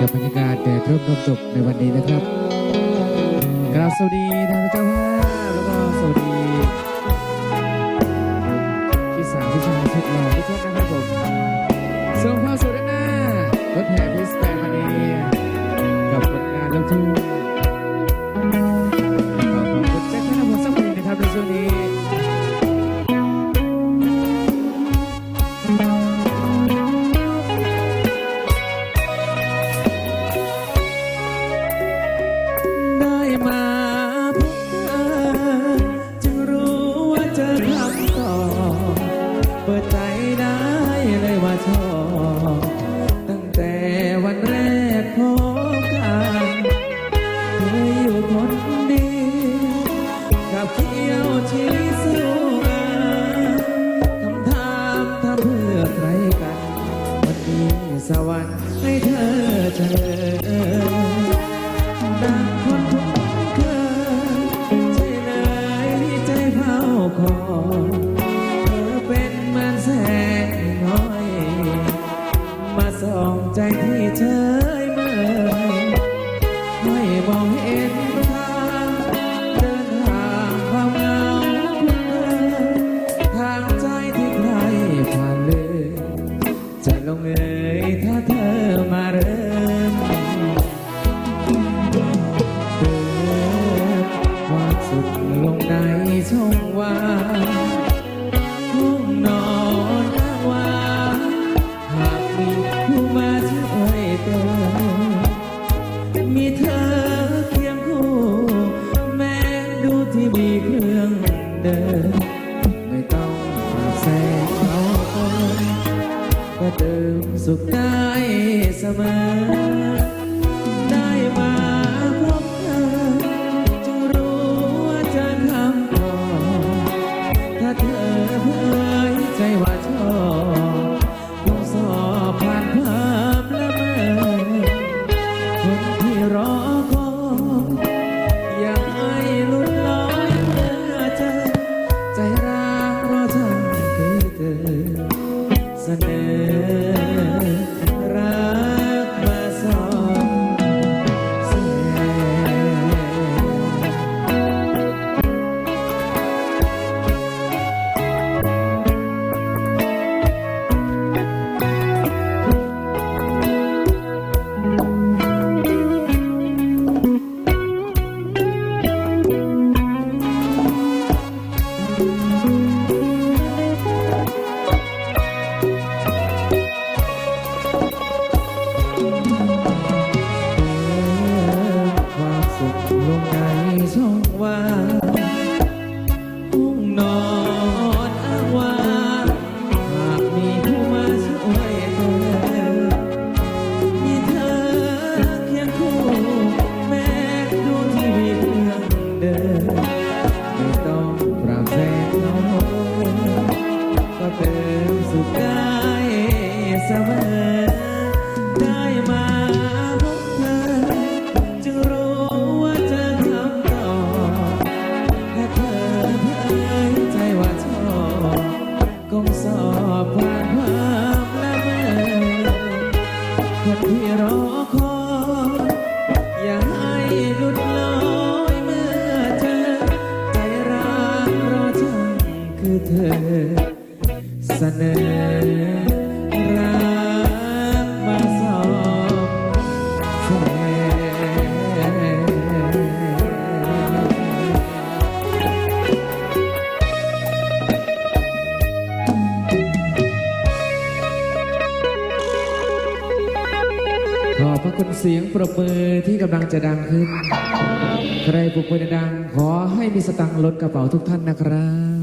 กับบรรยากาศแดดร่มลมตกในวันนี้นะครับกราบสวัสดีทางเจ้าภาพแล้วก็สวัสดีพี่สาวพี่ชายทุดหล่อทุกท่าน มาพบเธอจึงรู้ว่าเจอคำตอบเปิดใจได้เลยว่าชอบตั้งแต่วันแรกพบกันเคยอยู่คนเดียวกับเที่ยวชีวิตสู้กันคำถามทำเพื่อใครกัน วันนี้สวรรค์ให้เธอเฉลยดังคนคุ้น ในช่องว่างห้องนอนอ้างว่างหากมีผู้มาช่วยเติมมีเธอเคียงคู่ แม้ดูที่มีเครื่องเดิน ไม่ต้องฝาแสงเขาคนก็เดิมสุขได้เสมอ ዘንድ ช่ เสนอรักมาสองแสนขอบพระคุณเสียงปรบมือที่กำลังจะดังขึ้น ใครปลุกมือดัง ขอให้มีสตังค์ลดกระเป๋าทุกท่านนะครับ